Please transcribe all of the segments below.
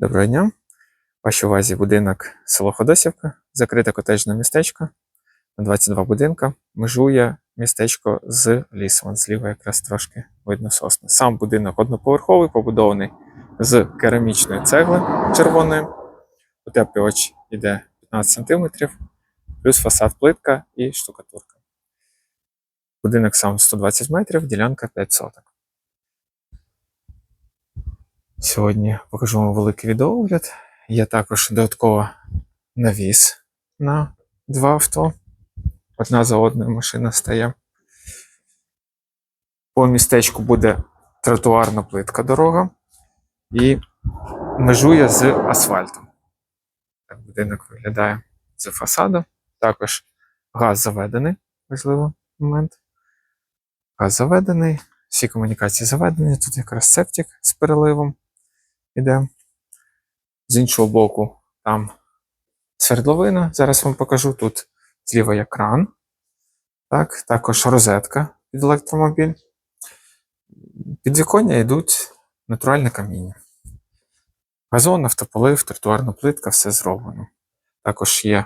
Доброго дня. Вашій увазі будинок село Ходосівка, закрите котеджне містечко на 22 будинка. Межує містечко з лісом. Зліва якраз трошки видно сосни. Сам будинок одноповерховий, побудований з керамічної цегли червоної. Утеплювач йде 15 см, плюс фасад плитка і штукатурка. Будинок сам 120 метрів, ділянка 5 соток. Сьогодні покажу вам великий відеоогляд. Є також додатково навіс на два авто. Одна за одною машина стає. По містечку буде тротуарна плитка дорога і межує з асфальтом. Так будинок виглядає з фасаду. Також газ заведений, важливий момент. Газ заведений, всі комунікації заведені. Тут якраз септик з переливом іде. З іншого боку, там свердловина. Зараз вам покажу. Тут зліва є кран. Так, також розетка під електромобіль. Під віконня йдуть натуральне каміння. Газон, автополив, тротуарна плитка, все зроблено. Також є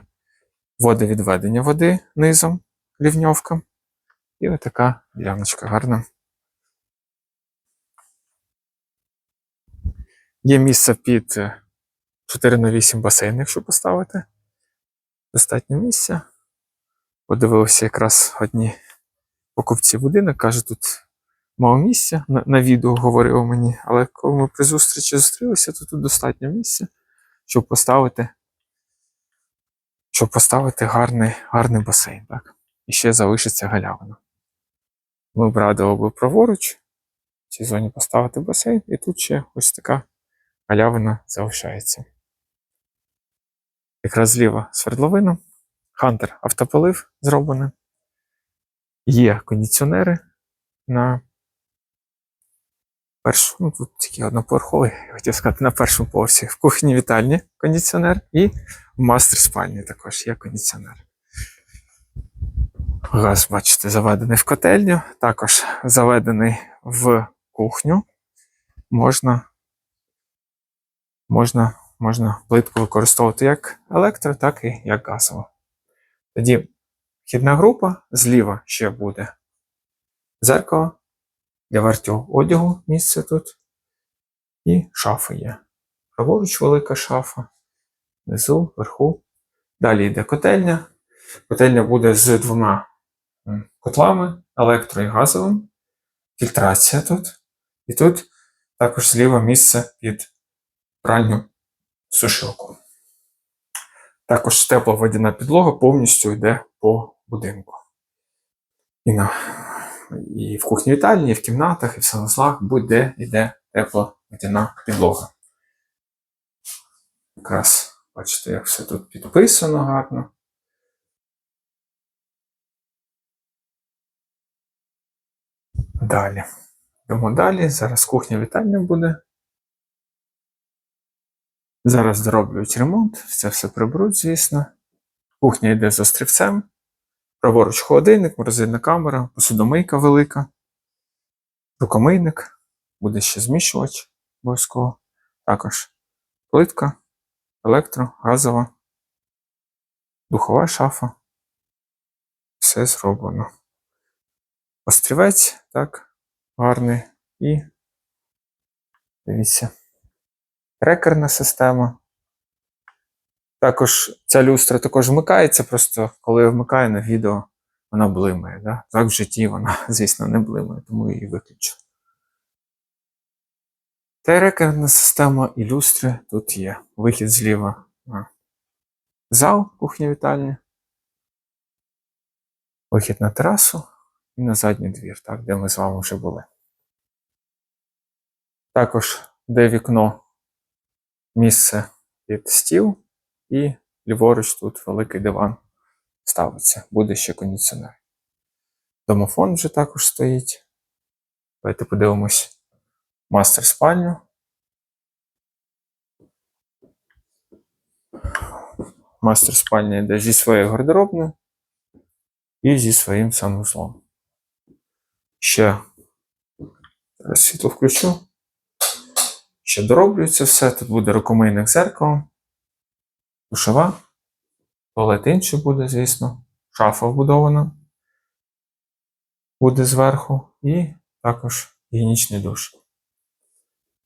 водовідведення води низом, лівньовка. І отака діляночка гарна. Є місце під е, 4 на 8 басейн, якщо поставити. Достатньо місця. Подивилися якраз одні покупці будинок, каже, тут мало місця. На, на відео говорив мені, але коли ми при зустрічі зустрілися, то тут достатньо місця, щоб поставити, щоб поставити гарний, гарний басейн. Так? І ще залишиться галявина. Ми б радили би праворуч в цій зоні поставити басейн, і тут ще ось така галявина залишається. Якраз зліва свердловина, Хантер автополив зроблений. Є кондиціонери на першому, ну тут тільки одноповерховий, хотів сказати, на першому поверсі. В кухні вітальні кондиціонер і в мастер спальні також є кондиціонер. Газ, бачите, заведений в котельню, також заведений в кухню. Можна можна, можна плитку використовувати як електро, так і як газово. Тоді вхідна група зліва ще буде зеркало для вертю одягу місце тут. І шафа є. Праворуч велика шафа, внизу, вверху. Далі йде котельня. Котельня буде з двома котлами, електро і газовим. Фільтрація тут. І тут також зліва місце під пральню сушилку. Також тепла водяна підлога повністю йде по будинку. І, на, і в кухні вітальні, і в кімнатах, і в санузлах будь-де йде тепла водяна підлога. Якраз бачите, як все тут підписано гарно. Далі. Йдемо далі. Зараз кухня вітальня буде. Зараз зроблюють ремонт, це все приберуть, звісно. Кухня йде з острівцем. Праворуч холодильник, морозильна камера, посудомийка велика, рукомийник, буде ще зміщувач обов'язково. Також плитка, електро, газова, духова шафа. Все зроблено. Острівець, так, гарний. І дивіться. Трекерна система. Також ця люстра також вмикається, просто коли я вмикаю на відео, вона блимає. Да? Так в житті вона, звісно, не блимає, тому її виключу. Трекерна система і люстри тут є. Вихід зліва. Зал кухня вітальня. Вихід на терасу і на задній двір, так, де ми з вами вже були. Також де вікно місце під стіл, і ліворуч тут великий диван ставиться. Буде ще кондиціонер. Домофон вже також стоїть. Давайте подивимось мастер спальню. Мастер спальня йде зі своєю гардеробною і зі своїм санвузлом. Ще зараз світло включу. Ще дороблюється все. Тут буде рукомийник з зеркалом, душова, туалет інший буде, звісно, шафа вбудована буде зверху, і також гігієнічний душ.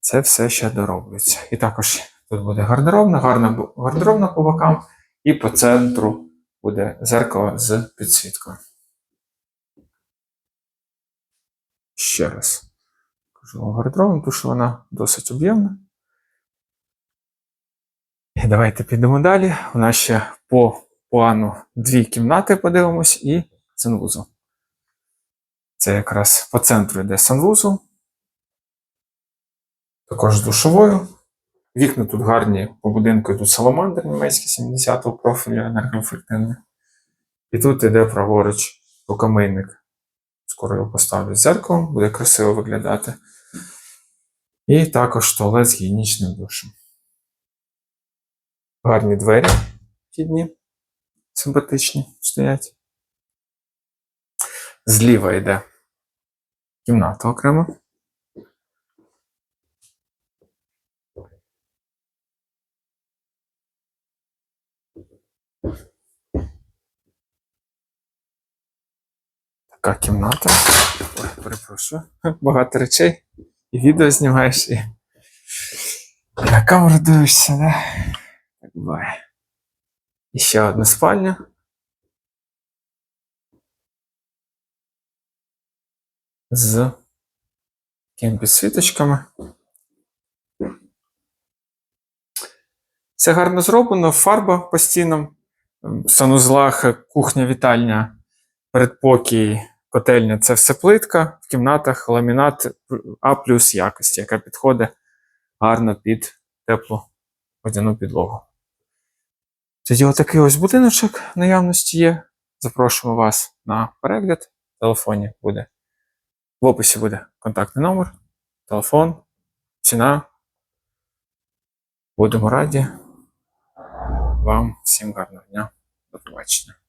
Це все ще дороблюється. І також тут буде гардеробна, гарна гардеробна по бокам, і по центру буде зеркало з підсвіткою. Ще раз кажу вам тому що вона досить об'ємна. І давайте підемо далі. У нас ще по плану дві кімнати подивимось і санвузол. Це якраз по центру йде санвузол. Також з душовою. Вікна тут гарні по будинку йдуть саламандр німецький 70-го профілю енергоефективний. І тут йде праворуч рукомийник. Скоро його поставлю з зеркалом, буде красиво виглядати. І також туалет з гігієнічним душем. Гарні двері вхідні, симпатичні стоять. Зліва йде кімната окремо. Така кімната. Ой, перепрошую. Багато речей. І відео знімаєш, і, на камеру дивишся, да? Так буває. І ще одна спальня. З такими підсвіточками. Все гарно зроблено, фарба по стінам, санузлах, кухня, вітальня, передпокій, котельня це все плитка, в кімнатах ламінат А плюс якості, яка підходить гарно під теплу водяну підлогу. Тоді отакий ось будиночок в наявності є. Запрошуємо вас на перегляд. В телефоні буде. В описі буде контактний номер, телефон, ціна. Будемо раді. Вам всім гарного дня. До побачення.